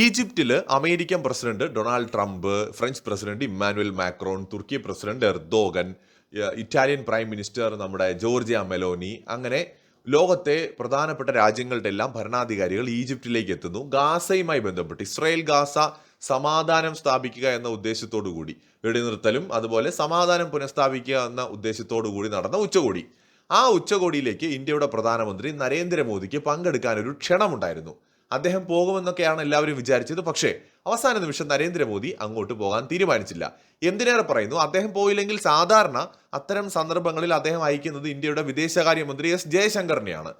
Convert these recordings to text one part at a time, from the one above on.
ഈജിപ്തിൽ American president Donald Trump French president Emmanuel Macron തുർക്കി president Erdogan Italian prime minister നമ്മുടെ Giorgia Meloni അങ്ങനെ ലോകത്തെ പ്രധാനപ്പെട്ട രാജ്യങ്ങളുടെ എല്ലാം ഭരണാധികാരികൾ ഈജിപ്തിലേക്ക് എത്തുന്നു. ഗാസയുമായി ബന്ധപ്പെട്ട് ഇസ്രായേൽ ഗാസ സമാധാനം സ്ഥാപിക്കുക എന്ന ഉദ്ദേശത്തോടു കൂടി വെടിനിർത്തലും അതുപോലെ സമാധാനം പുനഃസ്ഥാപിക്കുക എന്ന ഉദ്ദേശത്തോടു കൂടി നടന്ന ഉച്ചകോടി. ആ ഉച്ചകോടിയിലേക്ക് ഇന്ത്യയുടെ പ്രധാനമന്ത്രി നരേന്ദ്രമോദിക്ക് പങ്കെടുക്കാൻ ഒരു ക്ഷണമുണ്ടായിരുന്നു. അദ്ദേഹം പോകുമെന്നൊക്കെയാണ് എല്ലാവരും വിചാരിച്ചത്. പക്ഷേ അവസാന നിമിഷം നരേന്ദ്രമോദി അങ്ങോട്ട് പോകാൻ തീരുമാനിച്ചില്ല. എന്തിനേറെ പറയുന്നു? അദ്ദേഹം പോയില്ലെങ്കിൽ സാധാരണ അത്തരം സന്ദർഭങ്ങളിൽ അദ്ദേഹം അയക്കുന്നത് ഇന്ത്യയുടെ വിദേശകാര്യമന്ത്രി എസ് ജയശങ്കറിനെയാണ്.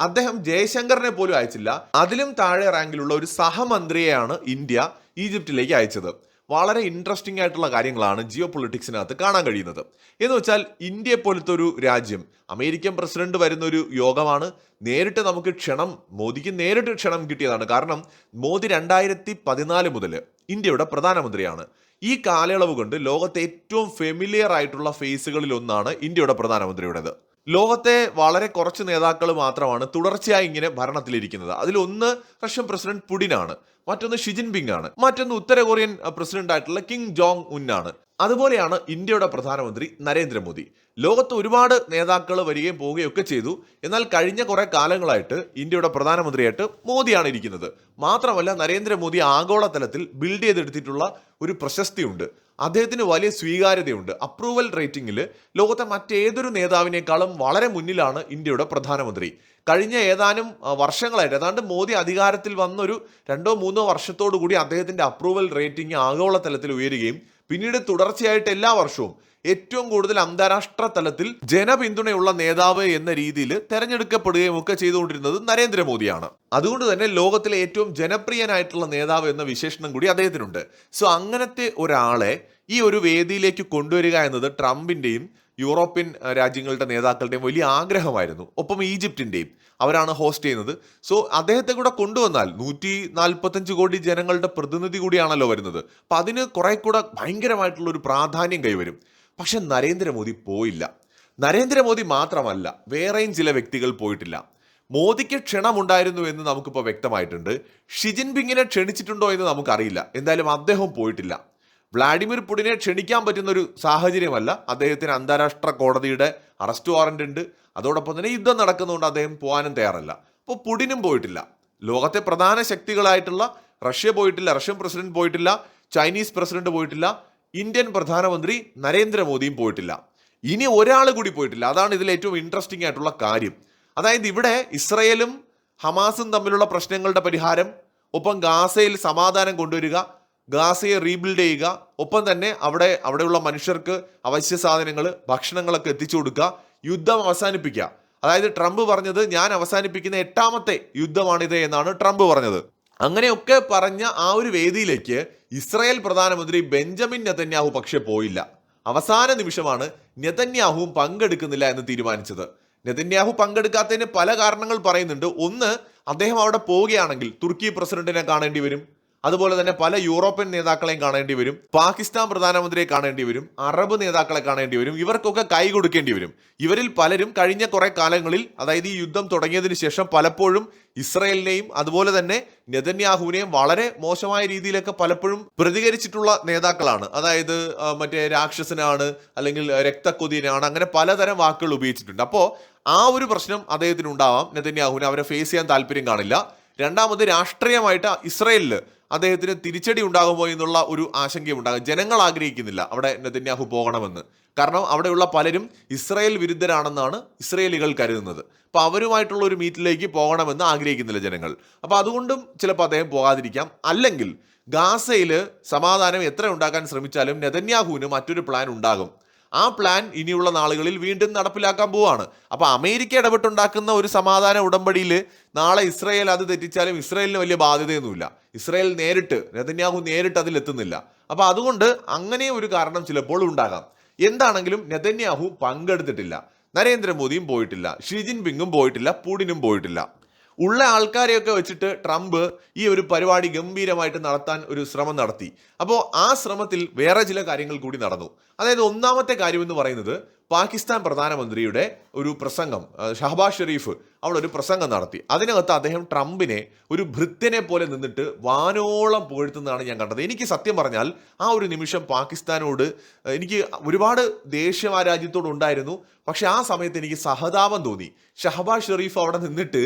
അദ്ദേഹം ജയശങ്കറിനെ പോലും അയച്ചില്ല. അതിലും താഴെ റാങ്കിലുള്ള ഒരു സഹമന്ത്രിയെയാണ് ഇന്ത്യ ഈജിപ്തിലേക്ക് അയച്ചത്. വളരെ ഇൻട്രസ്റ്റിംഗ് ആയിട്ടുള്ള കാര്യങ്ങളാണ് ജിയോ പൊളിറ്റിക്സിനകത്ത് കാണാൻ കഴിയുന്നത്. എന്ന് വെച്ചാൽ ഇന്ത്യയെ പോലത്തെ ഒരു രാജ്യം അമേരിക്കൻ പ്രസിഡന്റ് വരുന്ന ഒരു യോഗമാണ് നേരിട്ട് നമുക്ക് ക്ഷണം മോദിക്ക് നേരിട്ട് ക്ഷണം കിട്ടിയതാണ്. കാരണം മോദി രണ്ടായിരത്തി പതിനാല് മുതൽ ഇന്ത്യയുടെ പ്രധാനമന്ത്രിയാണ്. ഈ കാലയളവ് കൊണ്ട് ലോകത്തെ ഏറ്റവും ഫെമിലിയർ ആയിട്ടുള്ള ഫേസുകളിൽ ഒന്നാണ് ഇന്ത്യയുടെ പ്രധാനമന്ത്രിയുടേത്. ലോകത്തെ വളരെ കുറച്ച് നേതാക്കൾ മാത്രമാണ് തുടർച്ചയായി ഇങ്ങനെ ഭരണത്തിലിരിക്കുന്നത്. അതിലൊന്ന് റഷ്യൻ പ്രസിഡന്റ് പുടിനാണ്. മറ്റൊന്ന് ഷിജിൻ പിങ് ആണ് മറ്റൊന്ന് ഉത്തര കൊറിയൻ പ്രസിഡന്റ് ആയിട്ടുള്ള കിങ് ജോങ് ഉൻ ആണ് അതുപോലെയാണ് ഇന്ത്യയുടെ പ്രധാനമന്ത്രി നരേന്ദ്രമോദി. ലോകത്ത് ഒരുപാട് നേതാക്കൾ വരികയും പോവുകയും ഒക്കെ ചെയ്തു. എന്നാൽ കഴിഞ്ഞ കുറേ കാലങ്ങളായിട്ട് ഇന്ത്യയുടെ പ്രധാനമന്ത്രിയായിട്ട് മോദിയാണ് ഇരിക്കുന്നത്. മാത്രമല്ല നരേന്ദ്രമോദി ആഗോളതലത്തിൽ ബിൽഡ് ചെയ്തെടുത്തിട്ടുള്ള ഒരു പ്രശസ്തിയുണ്ട്. അദ്ദേഹത്തിന് വലിയ സ്വീകാര്യതയുണ്ട്. അപ്രൂവൽ റേറ്റിംഗിൽ ലോകത്തെ മറ്റേതൊരു നേതാവിനേക്കാളും വളരെ മുന്നിലാണ് ഇന്ത്യയുടെ പ്രധാനമന്ത്രി. കഴിഞ്ഞ ഏതാനും വർഷങ്ങളായിട്ട് ഏതാണ്ട് മോദി അധികാരത്തിൽ വന്നൊരു രണ്ടോ മൂന്നോ വർഷത്തോടു കൂടി അദ്ദേഹത്തിന്റെ അപ്രൂവൽ റേറ്റിംഗ് ആഗോളതലത്തിൽ ഉയരുകയും പിന്നീട് തുടർച്ചയായിട്ട് എല്ലാ വർഷവും ഏറ്റവും കൂടുതൽ അന്താരാഷ്ട്ര തലത്തിൽ ജനപിന്തുണയുള്ള നേതാവ് എന്ന രീതിയിൽ തെരഞ്ഞെടുക്കപ്പെടുകയും ഒക്കെ ചെയ്തുകൊണ്ടിരുന്നത് നരേന്ദ്രമോദിയാണ്. അതുകൊണ്ട് തന്നെ ലോകത്തിലെ ഏറ്റവും ജനപ്രിയനായിട്ടുള്ള നേതാവ് എന്ന വിശേഷണം കൂടി അദ്ദേഹത്തിനുണ്ട്. സോ അങ്ങനത്തെ ഒരാളെ ഈ ഒരു വേദിയിലേക്ക് കൊണ്ടുവരിക എന്നത് ട്രംപിന്റെയും യൂറോപ്യൻ രാജ്യങ്ങളുടെ നേതാക്കളുടെയും വലിയ ആഗ്രഹമായിരുന്നു. ഒപ്പം ഈജിപ്തിന്റെയും അവരാണ് ഹോസ്റ്റ് ചെയ്യുന്നത്. സോ അദ്ദേഹത്തെ കൂടെ കൊണ്ടുവന്നാൽ നൂറ്റി നാൽപ്പത്തഞ്ച് കോടി ജനങ്ങളുടെ പ്രതിനിധി കൂടിയാണല്ലോ വരുന്നത്. അപ്പൊ അതിന് കുറെ കൂടെ ഭയങ്കരമായിട്ടുള്ള ഒരു പ്രാധാന്യം കൈവരും. പക്ഷെ നരേന്ദ്രമോദി പോയില്ല. നരേന്ദ്രമോദി മാത്രമല്ല വേറെയും ചില വ്യക്തികൾ പോയിട്ടില്ല. മോദിക്ക് ക്ഷണമുണ്ടായിരുന്നു എന്ന് നമുക്കിപ്പോൾ വ്യക്തമായിട്ടുണ്ട്. ഷിജിൻ പിങ്ങിനെ ക്ഷണിച്ചിട്ടുണ്ടോ എന്ന് നമുക്കറിയില്ല. എന്തായാലും അദ്ദേഹം പോയിട്ടില്ല. വ്ളാഡിമിർ പുടിനെ ക്ഷണിക്കാൻ പറ്റുന്ന ഒരു സാഹചര്യമല്ല. അദ്ദേഹത്തിന് അന്താരാഷ്ട്ര കോടതിയുടെ അറസ്റ്റ് വാറന്റ് ഉണ്ട് അതോടൊപ്പം തന്നെ യുദ്ധം നടക്കുന്നതുകൊണ്ട് അദ്ദേഹം പോകാനും തയ്യാറല്ല. അപ്പോൾ പുടിനും പോയിട്ടില്ല. ലോകത്തെ പ്രധാന ശക്തികളായിട്ടുള്ള റഷ്യ പോയിട്ടില്ല റഷ്യൻ പ്രസിഡന്റ് പോയിട്ടില്ല ചൈനീസ് പ്രസിഡന്റ് പോയിട്ടില്ല ഇന്ത്യൻ പ്രധാനമന്ത്രി നരേന്ദ്രമോദിയും പോയിട്ടില്ല. ഇനി ഒരാൾ കൂടി പോയിട്ടില്ല. അതാണ് ഇതിൽ ഏറ്റവും ഇൻട്രസ്റ്റിംഗ് ആയിട്ടുള്ള കാര്യം. അതായത് ഇവിടെ ഇസ്രയേലും ഹമാസും തമ്മിലുള്ള പ്രശ്നങ്ങളുടെ പരിഹാരം ഒപ്പം ഗാസയിൽ സമാധാനം കൊണ്ടുവരിക ഗാസയെ റീബിൽഡ് ചെയ്യുക. ഒപ്പം തന്നെ അവിടെ അവിടെയുള്ള മനുഷ്യർക്ക് അവശ്യ സാധനങ്ങൾ ഭക്ഷണങ്ങളൊക്കെ എത്തിച്ചു കൊടുക്കുക. യുദ്ധം അവസാനിപ്പിക്കുക. അതായത് ട്രംപ് പറഞ്ഞത് ഞാൻ അവസാനിപ്പിക്കുന്ന എട്ടാമത്തെ യുദ്ധമാണിത് എന്നാണ് ട്രംപ് പറഞ്ഞത്. അങ്ങനെയൊക്കെ പറഞ്ഞ ആ ഒരു വേദിയിലേക്ക് ഇസ്രായേൽ പ്രധാനമന്ത്രി ബെഞ്ചമിൻ നെതന്യാഹു പക്ഷെ പോയില്ല. അവസാന നിമിഷമാണ് നെതന്യാഹുവും പങ്കെടുക്കുന്നില്ല എന്ന് തീരുമാനിച്ചത്. നെതന്യാഹു പങ്കെടുക്കാത്തതിന് പല കാരണങ്ങൾ പറയുന്നുണ്ട്. ഒന്ന് അദ്ദേഹം അവിടെ പോവുകയാണെങ്കിൽ തുർക്കി പ്രസിഡന്റിനെ കാണേണ്ടി വരും. അതുപോലെ തന്നെ പല യൂറോപ്യൻ നേതാക്കളെയും കാണേണ്ടി വരും പാകിസ്ഥാൻ പ്രധാനമന്ത്രിയെ കാണേണ്ടി വരും അറബ് നേതാക്കളെ കാണേണ്ടി വരും ഇവർക്കൊക്കെ കൈ കൊടുക്കേണ്ടി വരും. ഇവരിൽ പലരും കഴിഞ്ഞ കുറെ കാലങ്ങളിൽ അതായത് ഈ യുദ്ധം തുടങ്ങിയതിന് ശേഷം പലപ്പോഴും ഇസ്രയേലിനെയും അതുപോലെ തന്നെ നെതന്യാഹുവിനെയും വളരെ മോശമായ രീതിയിലൊക്കെ പലപ്പോഴും പ്രതികരിച്ചിട്ടുള്ള നേതാക്കളാണ്. അതായത് മറ്റേ രാക്ഷസനാണ് അല്ലെങ്കിൽ രക്തക്കൊതിയനാണ് അങ്ങനെ പലതരം വാക്കുകൾ ഉപയോഗിച്ചിട്ടുണ്ട്. അപ്പോൾ ആ ഒരു പ്രശ്നം അദ്ദേഹത്തിന് ഉണ്ടാവാം നെതന്യാഹുവിന് അവരെ ഫേസ് ചെയ്യാൻ താല്പര്യം കാണില്ല. രണ്ടാമത് രാഷ്ട്രീയമായിട്ട് ഇസ്രയേലിൽ അദ്ദേഹത്തിന് തിരിച്ചടി ഉണ്ടാകുമോ എന്നുള്ള ഒരു ആശങ്കയും ഉണ്ടാകും. ജനങ്ങൾ ആഗ്രഹിക്കുന്നില്ല അവിടെ നെതന്യാഹു പോകണമെന്ന്. കാരണം അവിടെയുള്ള പലരും ഇസ്രയേൽ വിരുദ്ധരാണെന്നാണ് ഇസ്രയേലികൾ കരുതുന്നത്. അപ്പോൾ അവരുമായിട്ടുള്ള ഒരു മീറ്റിലേക്ക് പോകണമെന്ന് ആഗ്രഹിക്കുന്നില്ല ജനങ്ങൾ. അപ്പോൾ അതുകൊണ്ടും ചിലപ്പോൾ അദ്ദേഹം പോകാതിരിക്കാം. അല്ലെങ്കിൽ ഗാസയിൽ സമാധാനം എത്ര ഉണ്ടാക്കാൻ ശ്രമിച്ചാലും നെതന്യാഹുവിന് മറ്റൊരു പ്ലാൻ ഉണ്ടാകും. ആ പ്ലാൻ ഇനിയുള്ള നാളുകളിൽ വീണ്ടും നടപ്പിലാക്കാൻ പോവാണ്. അപ്പോൾ അമേരിക്ക ഇടപെട്ടുണ്ടാക്കുന്ന ഒരു സമാധാന ഉടമ്പടിയിൽ നാളെ ഇസ്രയേൽ അത് തെറ്റിച്ചാലും ഇസ്രയേലിന് വലിയ ബാധ്യതയൊന്നുമില്ല. ഇസ്രായേൽ നേരിട്ട് നെതന്യാഹു നേരിട്ട് അതിലെത്തുന്നില്ല. അപ്പൊ അതുകൊണ്ട് അങ്ങനെ ഒരു കാരണം ചിലപ്പോൾ ഉണ്ടാകാം. എന്താണെങ്കിലും നെതന്യാഹു പങ്കെടുത്തിട്ടില്ല. നരേന്ദ്രമോദിയും പോയിട്ടില്ല. ഷി ജിൻപിങ്ങും പോയിട്ടില്ല. പുടിനും പോയിട്ടില്ല. ഉള്ള ആൾക്കാരെയൊക്കെ വെച്ചിട്ട് ട്രംപ് ഈ ഒരു പരിപാടി ഗംഭീരമായിട്ട് നടത്താൻ ഒരു ശ്രമം നടത്തി. അപ്പോൾ ആ ശ്രമത്തിൽ വേറെ ചില കാര്യങ്ങൾ കൂടി നടന്നു. അതായത് ഒന്നാമത്തെ കാര്യം എന്ന് പറയുന്നത് പാകിസ്ഥാൻ പ്രധാനമന്ത്രിയുടെ ഒരു പ്രസംഗം ഷഹബാസ് ഷെരീഫ് അവിടെ ഒരു പ്രസംഗം നടത്തി. അതിനകത്ത് അദ്ദേഹം ട്രംപിനെ ഒരു ഭൃത്യനെ പോലെ നിന്നിട്ട് വാനോളം പുകഴ്ത്തുന്നതാണ് ഞാൻ കണ്ടത്. എനിക്ക് സത്യം പറഞ്ഞാൽ ആ ഒരു നിമിഷം പാകിസ്ഥാനോട് എനിക്ക് ഒരുപാട് ദേഷ്യം ആ രാജ്യത്തോട് ഉണ്ടായിരുന്നു. പക്ഷേ ആ സമയത്ത് എനിക്ക് സഹതാപം തോന്നി. ഷഹബാസ് ഷെരീഫ് അവിടെ നിന്നിട്ട്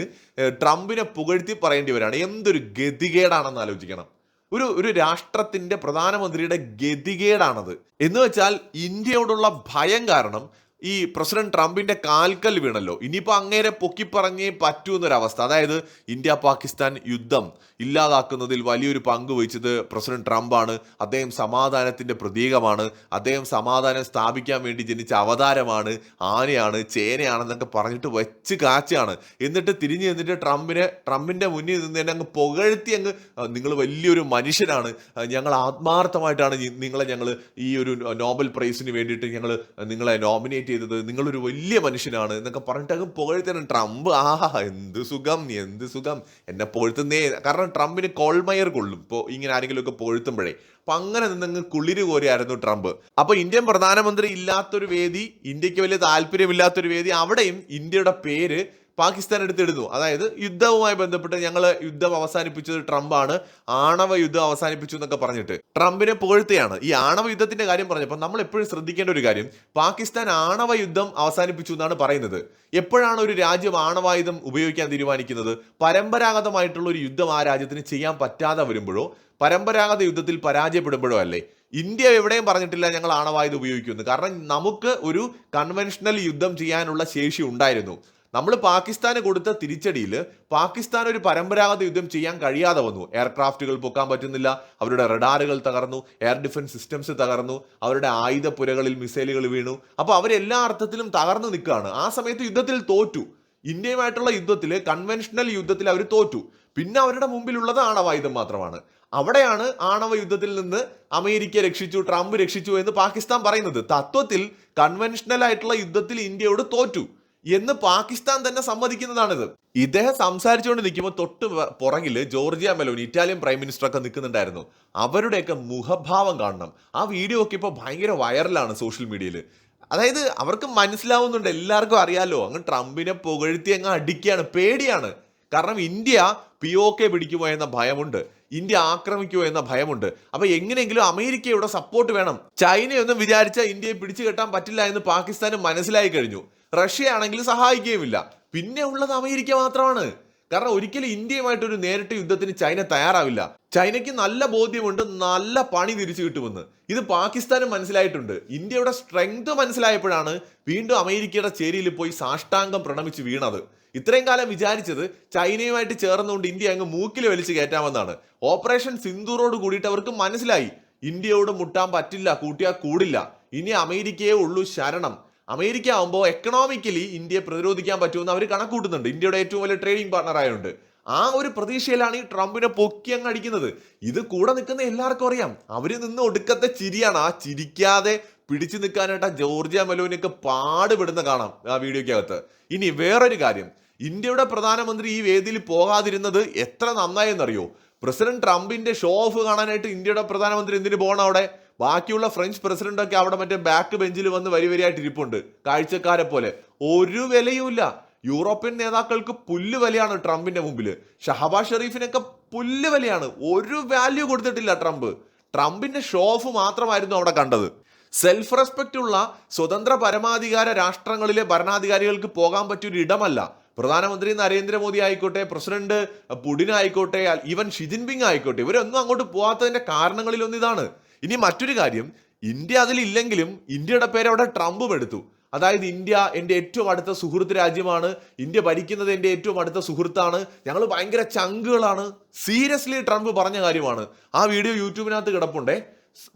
ട്രംപിനെ പുകഴ്ത്തി പറയേണ്ടി വരാണ്. എന്തൊരു ഗതികേടാണെന്ന് ആലോചിക്കണം. ഒരു ഒരു രാഷ്ട്രത്തിന്റെ പ്രധാനമന്ത്രിയുടെ ഗതികേടാണത്. എന്ന് വെച്ചാൽ ഇന്ത്യയോടുള്ള ഭയം കാരണം ഈ പ്രസിഡന്റ് ട്രംപിന്റെ കാൽക്കൽ വീണല്ലോ. ഇനിയിപ്പോൾ അങ്ങേരെ പൊക്കിപ്പറഞ്ഞേ പറ്റൂ എന്നൊരവസ്ഥ. അതായത് ഇന്ത്യ പാകിസ്ഥാൻ യുദ്ധം ഇല്ലാതാക്കുന്നതിൽ വലിയൊരു പങ്ക് വഹിച്ചത് പ്രസിഡന്റ് ട്രംപാണ്. അദ്ദേഹം സമാധാനത്തിന്റെ പ്രതീകമാണ്. അദ്ദേഹം സമാധാനം സ്ഥാപിക്കാൻ വേണ്ടി ജനിച്ച അവതാരമാണ്. ആനയാണ് ചേനയാണെന്നൊക്കെ പറഞ്ഞിട്ട് വെച്ച് കാച്ചയാണ്. എന്നിട്ട് തിരിഞ്ഞു നിന്നിട്ട് ട്രംപിനെ ട്രംപിന്റെ മുന്നിൽ നിന്ന് തന്നെ അങ്ങ് പുകഴ്ത്തി അങ്ങ് നിങ്ങൾ വലിയൊരു മനുഷ്യനാണ്. ഞങ്ങൾ ആത്മാർത്ഥമായിട്ടാണ് നിങ്ങളെ ഞങ്ങൾ ഈ ഒരു നോബൽ പ്രൈസിന് വേണ്ടിയിട്ട് ഞങ്ങൾ നിങ്ങളെ നോമിനേറ്റ് ചെയ്തത് നിങ്ങളൊരു വലിയ മനുഷ്യനാണ് എന്നൊക്കെ പറഞ്ഞിട്ട് അങ്ങ് പുകഴ്ത്തണം ട്രംപ്. ആഹാ എന്ത് സുഖം എന്ത് സുഖം. എന്നെ പുകഴ്ത്തുന്നേ കാരണം ട്രംപിന് കോൾമയർ കൊള്ളും. ഇപ്പോൾ ഇങ്ങനെ ആരെങ്കിലുമൊക്കെ പുകഴ്ത്തുമ്പോഴേ അപ്പം അങ്ങനെ നിന്നങ്ങ് കുളിര് കോരിയായിരുന്നു ട്രംപ്. അപ്പോൾ ഇന്ത്യൻ പ്രധാനമന്ത്രി ഇല്ലാത്തൊരു വേദി ഇന്ത്യയ്ക്ക് വലിയ താല്പര്യമില്ലാത്തൊരു വേദി അവിടെയും ഇന്ത്യയുടെ പേര് പാകിസ്ഥാൻ എടുത്തിടുന്നു അതായത് യുദ്ധവുമായി ബന്ധപ്പെട്ട് ഞങ്ങൾ യുദ്ധം അവസാനിപ്പിച്ചത് ട്രംപാണ്. ആണവ യുദ്ധം അവസാനിപ്പിച്ചു എന്നൊക്കെ പറഞ്ഞിട്ട്. ട്രംപിനെ പുകഴ്ത്തുകയാണ് ഈ ആണവ യുദ്ധത്തിന്റെ കാര്യം പറഞ്ഞപ്പോൾ നമ്മൾ എപ്പോഴും ശ്രദ്ധിക്കേണ്ട ഒരു കാര്യം പാകിസ്ഥാൻ ആണവ യുദ്ധം അവസാനിപ്പിച്ചു എന്നാണ് പറയുന്നത്. എപ്പോഴാണ് ഒരു രാജ്യം ആണവായുധം ഉപയോഗിക്കാൻ തീരുമാനിക്കുന്നത്? പരമ്പരാഗതമായിട്ടുള്ള ഒരു യുദ്ധം ആ രാജ്യത്തിന് ചെയ്യാൻ പറ്റാതെ വരുമ്പോഴോ പരമ്പരാഗത യുദ്ധത്തിൽ പരാജയപ്പെടുമ്പോഴോ അല്ലേ? ഇന്ത്യ എവിടെയും പറഞ്ഞിട്ടില്ല ഞങ്ങൾ ആണവായുധം ഉപയോഗിക്കുന്നു കാരണം നമുക്ക് ഒരു കൺവെൻഷണൽ യുദ്ധം ചെയ്യാനുള്ള ശേഷി ഉണ്ടായിരുന്നു. നമ്മൾ പാകിസ്ഥാന് കൊടുത്ത തിരിച്ചടിയിൽ പാകിസ്ഥാൻ ഒരു പരമ്പരാഗത യുദ്ധം ചെയ്യാൻ കഴിയാതെ വന്നു. എയർക്രാഫ്റ്റുകൾ പൊക്കാൻ പറ്റുന്നില്ല അവരുടെ റഡാറുകൾ തകർന്നു എയർ ഡിഫൻസ് സിസ്റ്റംസ് തകർന്നു അവരുടെ ആയുധപ്പുരകളിൽ മിസൈലുകൾ വീണു. അപ്പോൾ അവരെല്ലാ അർത്ഥത്തിലും തകർന്നു നിൽക്കുകയാണ്. ആ സമയത്ത് യുദ്ധത്തിൽ തോറ്റു. ഇന്ത്യയുമായിട്ടുള്ള യുദ്ധത്തിൽ കൺവെൻഷണൽ യുദ്ധത്തിൽ അവർ തോറ്റു. പിന്നെ അവരുടെ മുമ്പിലുള്ളത് ആണവായുധം മാത്രമാണ്. അവിടെയാണ് ആണവ യുദ്ധത്തിൽ നിന്ന് അമേരിക്ക രക്ഷിച്ചു ട്രംപ് രക്ഷിച്ചു എന്ന് പാകിസ്ഥാൻ പറയുന്നത്. തത്വത്തിൽ കൺവെൻഷണൽ ആയിട്ടുള്ള യുദ്ധത്തിൽ ഇന്ത്യയോട് തോറ്റു. എന്ന് പാകിസ്ഥാൻ തന്നെ സമ്മതിക്കുന്നതാണിത്. ഇദ്ദേഹം സംസാരിച്ചുകൊണ്ട് നിൽക്കുമ്പോൾ തൊട്ട് പുറകിൽ Giorgia Meloni Italian prime minister ഒക്കെ നിൽക്കുന്നുണ്ടായിരുന്നു. അവരുടെയൊക്കെ മുഖഭാവം കാണണം. ആ വീഡിയോ ഒക്കെ ഇപ്പോൾ ഭയങ്കര വൈറലാണ് സോഷ്യൽ മീഡിയയിൽ. അതായത് അവർക്ക് മനസ്സിലാവുന്നുണ്ട് എല്ലാവർക്കും അറിയാലോ അങ്ങ് ട്രംപിനെ പുകഴ്ത്തി അങ്ങ് അടിക്കുകയാണ് പേടിയാണ്. കാരണം ഇന്ത്യ പി ഒ കെ പിടിക്കുമോ എന്ന ഭയമുണ്ട് ഇന്ത്യ ആക്രമിക്കുമോ എന്ന ഭയമുണ്ട്. അപ്പൊ എങ്ങനെയെങ്കിലും അമേരിക്കയുടെ സപ്പോർട്ട് വേണം. ചൈനയൊന്നും വിചാരിച്ച ഇന്ത്യയെ പിടിച്ചു കെട്ടാൻ പറ്റില്ല എന്ന് പാകിസ്ഥാന് മനസ്സിലായി കഴിഞ്ഞു. റഷ്യ ആണെങ്കിൽ സഹായിക്കുകയുമില്ല. പിന്നെ ഉള്ളത് അമേരിക്ക മാത്രമാണ്. കാരണം ഒരിക്കലും ഇന്ത്യയുമായിട്ട് ഒരു നേരിട്ട് യുദ്ധത്തിന് ചൈന തയ്യാറാവില്ല. ചൈനയ്ക്ക് നല്ല ബോധ്യമുണ്ട് നല്ല പണി തിരിച്ചു കിട്ടുമെന്ന്. ഇത് പാകിസ്ഥാനും മനസ്സിലായിട്ടുണ്ട്. ഇന്ത്യയുടെ സ്ട്രെങ്ത് മനസ്സിലായപ്പോഴാണ് വീണ്ടും അമേരിക്കയുടെ ചേരിയിൽ പോയി സാഷ്ടാംഗം പ്രണമിച്ച് വീണത്. ഇത്രയും കാലം വിചാരിച്ചത് ചൈനയുമായിട്ട് ചേർന്നുകൊണ്ട് ഇന്ത്യ അങ്ങ് മൂക്കിൽ വലിച്ചു കയറ്റാമെന്നാണ്. ഓപ്പറേഷൻ സിന്ദൂറോട് കൂടിയിട്ട് അവർക്ക് മനസ്സിലായി. ഇന്ത്യയോട് മുട്ടാൻ പറ്റില്ല കൂട്ടിയാൽ കൂടില്ല. ഇനി അമേരിക്കയെ ഉള്ളൂ ശരണം. അമേരിക്ക ആകുമ്പോൾ എക്കണോമിക്കലി ഇന്ത്യയെ പ്രതിരോധിക്കാൻ പറ്റുമെന്ന് അവർ കണക്കൂട്ടുന്നുണ്ട്. ഇന്ത്യയുടെ ഏറ്റവും വലിയ ട്രേഡിംഗ് പാർട്ണർ ആയതുകൊണ്ട്. ആ ഒരു പ്രതീക്ഷയിലാണ് ഈ ട്രംപിനെ പൊക്കി അങ്ങ് അടിക്കുന്നത്. ഇത് കൂടെ നിൽക്കുന്ന എല്ലാവർക്കും അറിയാം. അവർ നിന്ന് ഒടുക്കത്തെ ചിരിയാണ്. ആ ചിരിക്കാതെ പിടിച്ചു നിൽക്കാനായിട്ട് ജോർജിയ മെലോനിയൊക്കെ പാടുപെടുന്ന കാണാം ആ വീഡിയോക്കകത്ത് ഇനി വേറൊരു കാര്യം. ഇന്ത്യയുടെ പ്രധാനമന്ത്രി ഈ വേദിയിൽ പോകാതിരുന്നത് എത്ര നന്നായെന്നറിയോ പ്രസിഡന്റ് ട്രംപിന്റെ ഷോ ഓഫ് കാണാനായിട്ട് ഇന്ത്യയുടെ പ്രധാനമന്ത്രി എന്തിനു പോകണം അവിടെ? ബാക്കിയുള്ള ഫ്രഞ്ച് പ്രസിഡന്റൊക്കെ അവിടെ മറ്റേ ബാക്ക് ബെഞ്ചിൽ വന്ന് വരി വരിയായിട്ട് ഇരിപ്പുണ്ട്. കാഴ്ചക്കാരെ പോലെ. ഒരു വിലയുമില്ല യൂറോപ്യൻ നേതാക്കൾക്ക് പുല്ല് വിലയാണ് ട്രംപിന്റെ മുമ്പിൽ ഷഹബാസ് ഷെറീഫിനൊക്കെ പുല്ല് വിലയാണ്. ഒരു വാല്യൂ കൊടുത്തിട്ടില്ല ട്രംപ്. ട്രംപിന്റെ ഷോ ഓഫ് മാത്രമായിരുന്നു അവിടെ കണ്ടത്. സെൽഫ് റെസ്പെക്റ്റ് ഉള്ള സ്വതന്ത്ര പരമാധികാര രാഷ്ട്രങ്ങളിലെ ഭരണാധികാരികൾക്ക് പോകാൻ പറ്റിയൊരു ഇടമല്ല. പ്രധാനമന്ത്രി നരേന്ദ്രമോദി ആയിക്കോട്ടെ പ്രസിഡന്റ് പുടിൻ ആയിക്കോട്ടെ ഈവൻ ഷിജിൻപിങ് ആയിക്കോട്ടെ ഇവരൊന്നും അങ്ങോട്ട് പോകാത്തതിന്റെ കാരണങ്ങളിലൊന്നും ഇതാണ് ഇനി മറ്റൊരു കാര്യം ഇന്ത്യ അതിലില്ലെങ്കിലും ഇന്ത്യയുടെ പേര് അവിടെ ട്രംപും എടുത്തു. അതായത് ഇന്ത്യ എന്റെ ഏറ്റവും അടുത്ത സുഹൃത്ത് രാജ്യമാണ് ഇന്ത്യ ഭരിക്കുന്നത് എന്റെ ഏറ്റവും അടുത്ത സുഹൃത്താണ് ഞങ്ങൾ ഭയങ്കര ചങ്കുകളാണ്. സീരിയസ്ലി ട്രംപ് പറഞ്ഞ കാര്യമാണ്. ആ വീഡിയോ യൂട്യൂബിനകത്ത് കിടപ്പുണ്ടേ.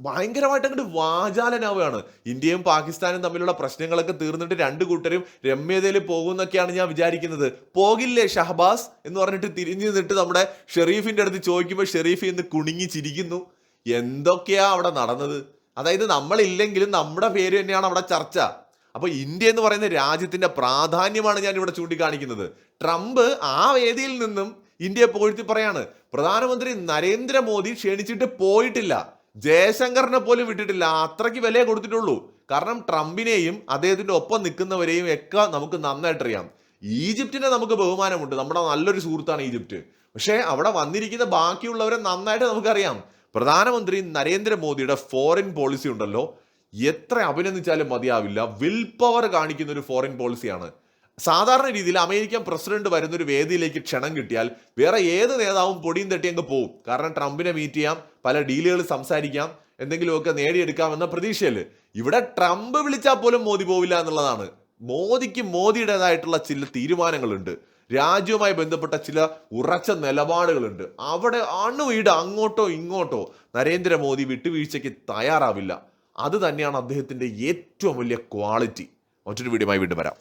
ഭയങ്കരമായിട്ട് അങ്ങോട്ട് വാചാലനാവുകയാണ്. ഇന്ത്യയും പാകിസ്ഥാനും തമ്മിലുള്ള പ്രശ്നങ്ങളൊക്കെ തീർന്നിട്ട് രണ്ട് കൂട്ടരും രമ്യതയിൽ പോകുമെന്നൊക്കെയാണ് ഞാൻ വിചാരിക്കുന്നത്. പോകില്ലേ ഷഹബാസ് എന്ന് പറഞ്ഞിട്ട് തിരിഞ്ഞു നിന്നിട്ട് നമ്മുടെ ഷെറീഫിന്റെ അടുത്ത് ചോദിക്കുമ്പോൾ ഷെറീഫ് ഇന്ന് കുണുങ്ങി ചിരിക്കുന്നു. എന്തൊക്കെയാ അവിടെ നടന്നത്? അതായത് നമ്മളില്ലെങ്കിലും നമ്മുടെ പേര് തന്നെയാണ് അവിടെ ചർച്ച. അപ്പൊ ഇന്ത്യ എന്ന് പറയുന്ന രാജ്യത്തിന്റെ പ്രാധാന്യമാണ് ഞാൻ ഇവിടെ ചൂണ്ടിക്കാണിക്കുന്നത്. ട്രംപ് ആ വേദിയിൽ നിന്നും ഇന്ത്യയെ പോഴ്ത്തി പറയാണ് പ്രധാനമന്ത്രി നരേന്ദ്രമോദി ക്ഷണിച്ചിട്ട് പോയിട്ടില്ല. ജയശങ്കറിനെ പോലും വിട്ടിട്ടില്ല. അത്രയ്ക്ക് വിലയെ കൊടുത്തിട്ടുള്ളൂ. കാരണം ട്രംപിനെയും അദ്ദേഹത്തിന്റെ ഒപ്പം നിൽക്കുന്നവരെയും ഒക്കെ നമുക്ക് നന്നായിട്ട് അറിയാം ഈജിപ്തിനെ നമുക്ക് ബഹുമാനമുണ്ട്. നമ്മുടെ നല്ലൊരു സുഹൃത്താണ് ഈജിപ്റ്റ്. പക്ഷേ അവിടെ വന്നിരിക്കുന്ന ബാക്കിയുള്ളവരെ നന്നായിട്ട് നമുക്കറിയാം. പ്രധാനമന്ത്രി നരേന്ദ്രമോദിയുടെ ഫോറിൻ പോളിസി ഉണ്ടല്ലോ. എത്ര അഭിനന്ദിച്ചാലും മതിയാവില്ല. വിൽ പവർ കാണിക്കുന്ന ഒരു ഫോറിൻ പോളിസിയാണ് സാധാരണ രീതിയിൽ അമേരിക്കൻ പ്രസിഡന്റ് വരുന്ന ഒരു വേദിയിലേക്ക് ക്ഷണം കിട്ടിയാൽ വേറെ ഏത് നേതാവും പൊടിയും തട്ടി അങ്ങ് പോകും കാരണം ട്രംപിനെ മീറ്റ് ചെയ്യാം പല ഡീലുകൾ സംസാരിക്കാം എന്തെങ്കിലുമൊക്കെ നേടിയെടുക്കാം എന്ന പ്രതീക്ഷയല്ലേ ഇവിടെ ട്രംപ് വിളിച്ചാൽ പോലും മോദി പോവില്ല എന്നുള്ളതാണ്. മോദിക്ക് മോദിയുടേതായിട്ടുള്ള ചില തീരുമാനങ്ങളുണ്ട്. രാജ്യവുമായി ബന്ധപ്പെട്ട ചില ഉറച്ച നിലപാടുകളുണ്ട്. അവിടെ അണുവീട് അങ്ങോട്ടോ ഇങ്ങോട്ടോ നരേന്ദ്രമോദി വിട്ടുവീഴ്ചയ്ക്ക് തയ്യാറാവില്ല. അത് തന്നെയാണ് അദ്ദേഹത്തിന്റെ ഏറ്റവും വലിയ ക്വാളിറ്റി മറ്റൊരു വീഡിയോമായി വീണ്ടും വരാം.